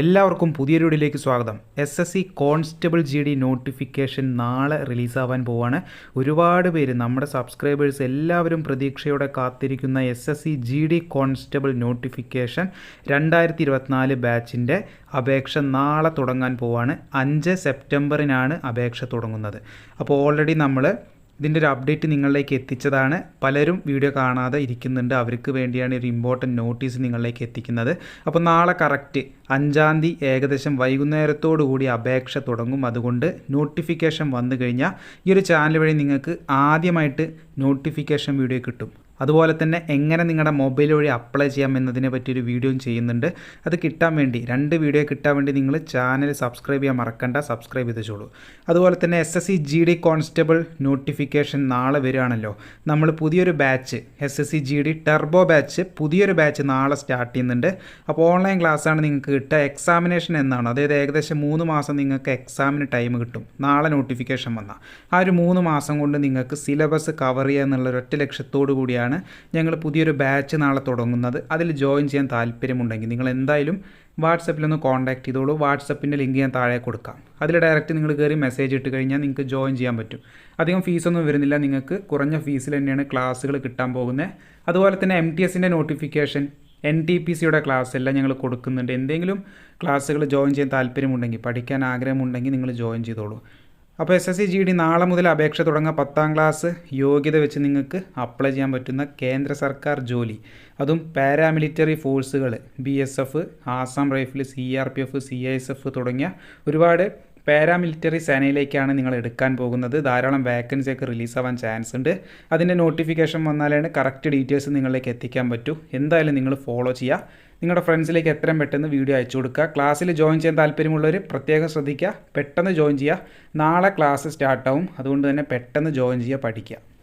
എല്ലാവർക്കും പുതിയ വീഡിയോയിലേക്ക് സ്വാഗതം. S S C constable G D notification നാളെ റിലീസാവാൻ പോവാണ്. ഒരുപാട് പേര് നമ്മുടെ സബ്സ്ക്രൈബേഴ്സ് എല്ലാവരും പ്രതീക്ഷയോടെ കാത്തിരിക്കുന്ന S S C G D constable notification രണ്ടായിരത്തി ഇരുപത്തിനാല് ബാച്ചിന്റെ അപേക്ഷ നാളെ തുടങ്ങാൻ പോവാണ്. അഞ്ച് സെപ്റ്റംബറിനാണ് അപേക്ഷ തുടങ്ങുന്നത്. അപ്പോൾ ഓൾറെഡി നമ്മൾ ഇതിന്റെ ഒരു അപ്ഡേറ്റ് നിങ്ങളിലേക്ക് എത്തിച്ചതാണ്. പലരും വീഡിയോ കാണാതെ ഇരിക്കുന്നുണ്ട്. അവർക്ക് വേണ്ടിയാണ് ഒരു ഇമ്പോർട്ടന്റ് നോട്ടീസ് നിങ്ങളിലേക്ക് എത്തിക്കുന്നത്. അപ്പോൾ നാളെ കറക്റ്റ് അഞ്ചാം തീയതി ഏകദേശം കൂടി അപേക്ഷ തുടങ്ങും. അതുകൊണ്ട് നോട്ടിഫിക്കേഷൻ വന്നു കഴിഞ്ഞാൽ ഈ ഒരു ചാനൽ വഴി നിങ്ങൾക്ക് ആദ്യമായിട്ട് നോട്ടിഫിക്കേഷൻ വീഡിയോ കിട്ടും. അതുപോലെ തന്നെ എങ്ങനെ നിങ്ങളുടെ മൊബൈൽ വഴി അപ്ലൈ ചെയ്യാം എന്നതിനെ പറ്റിയൊരു വീഡിയോയും ചെയ്യുന്നുണ്ട്. അത് കിട്ടാൻ വേണ്ടി രണ്ട് വീഡിയോ കിട്ടാൻ വേണ്ടി നിങ്ങൾ ചാനൽ സബ്സ്ക്രൈബ് ചെയ്യാൻ മറക്കണ്ട സബ്സ്ക്രൈബ് ചെയ്തോളൂ അതുപോലെ തന്നെ S S C G D constable notification നാളെ വരികയാണല്ലോ. നമ്മൾ പുതിയൊരു batch S S C G D turbo batch പുതിയൊരു ബാച്ച് നാളെ സ്റ്റാർട്ട് ചെയ്യുന്നുണ്ട്. അപ്പോൾ ഓൺലൈൻ ക്ലാസ്സാണ് നിങ്ങൾക്ക് കിട്ടുക. എക്സാമിനേഷൻ എന്നാണ്. അതായത് ഏകദേശം മൂന്ന് മാസം നിങ്ങൾക്ക് എക്സാമിന് ടൈം കിട്ടും. നാളെ നോട്ടിഫിക്കേഷൻ വന്നാൽ. ആ ഒരു മൂന്ന് മാസം കൊണ്ട് നിങ്ങൾക്ക് സിലബസ് കവർ ചെയ്യുക എന്നുള്ള ഒറ്റ ലക്ഷ്യത്തോടു കൂടിയാണ് ഞങ്ങൾ പുതിയൊരു ബാച്ച് നാളെ തുടങ്ങുന്നത്. അതിൽ ജോയിൻ ചെയ്യാൻ താല്പര്യമുണ്ടെങ്കിൽ നിങ്ങൾ എന്തായാലും വാട്സപ്പിലൊന്ന് കോൺടാക്ട് ചെയ്തോളൂ. വാട്സപ്പിന്റെ ലിങ്ക് ഞാൻ താഴെ കൊടുക്കാം. അതിൽ ഡയറക്റ്റ് നിങ്ങൾ കയറി മെസ്സേജ് ഇട്ട് കഴിഞ്ഞാൽ നിങ്ങൾക്ക് ജോയിൻ ചെയ്യാൻ പറ്റും. അധികം ഫീസൊന്നും വരുന്നില്ല. നിങ്ങൾക്ക് കുറഞ്ഞ ഫീസിൽ തന്നെയാണ് ക്ലാസ്സുകൾ കിട്ടാൻ പോകുന്നത്. അതുപോലെ തന്നെ എം ടി എസിന്റെ നോട്ടിഫിക്കേഷൻ എൻ ടി പി സിയുടെ ക്ലാസ് എല്ലാം ഞങ്ങൾ കൊടുക്കുന്നുണ്ട്. എന്തെങ്കിലും ക്ലാസ്സുകൾ ജോയിൻ ചെയ്യാൻ താല്പര്യമുണ്ടെങ്കിൽ പഠിക്കാൻ ആഗ്രഹമുണ്ടെങ്കിൽ നിങ്ങൾ ജോയിൻ ചെയ്തോളൂ. അപ്പോൾ S S C G D നാളെ മുതൽ അപേക്ഷ തുടങ്ങുക പത്താം ക്ലാസ് യോഗ്യത വെച്ച് നിങ്ങൾക്ക് അപ്ലൈ ചെയ്യാൻ പറ്റുന്ന കേന്ദ്ര സർക്കാർ ജോലി. അതും പാരാമിലിറ്ററി ഫോഴ്സുകൾ B S F Assam rifle C R P F C I S F തുടങ്ങിയ ഒരുപാട് പാരാമിലിറ്ററി സേനയിലേക്കാണ് നിങ്ങൾ എടുക്കാൻ പോകുന്നത്. ധാരാളം വാക്കൻസി ഒക്കെ റിലീസാവാൻ ചാൻസ് ഉണ്ട്. അതിന്റെ നോട്ടിഫിക്കേഷൻ വന്നാലാണ് കറക്റ്റ് ഡീറ്റെയിൽസ് നിങ്ങളിലേക്ക് എത്തിക്കാൻ പറ്റൂ. എന്തായാലും നിങ്ങൾ ഫോളോ ചെയ്യുക. നിങ്ങളുടെ ഫ്രണ്ട്സിലേക്ക് എത്രയും പെട്ടെന്ന് വീഡിയോ അയച്ചു കൊടുക്കുക. ക്ലാസ്സിൽ ജോയിൻ ചെയ്യാൻ താല്പര്യമുള്ളവർ പ്രത്യേകം ശ്രദ്ധിക്കുക. പെട്ടെന്ന് ജോയിൻ ചെയ്യുക. നാളെ ക്ലാസ് സ്റ്റാർട്ടാവും അതുകൊണ്ട് തന്നെ പെട്ടെന്ന് ജോയിൻ ചെയ്യുക പഠിക്കുക.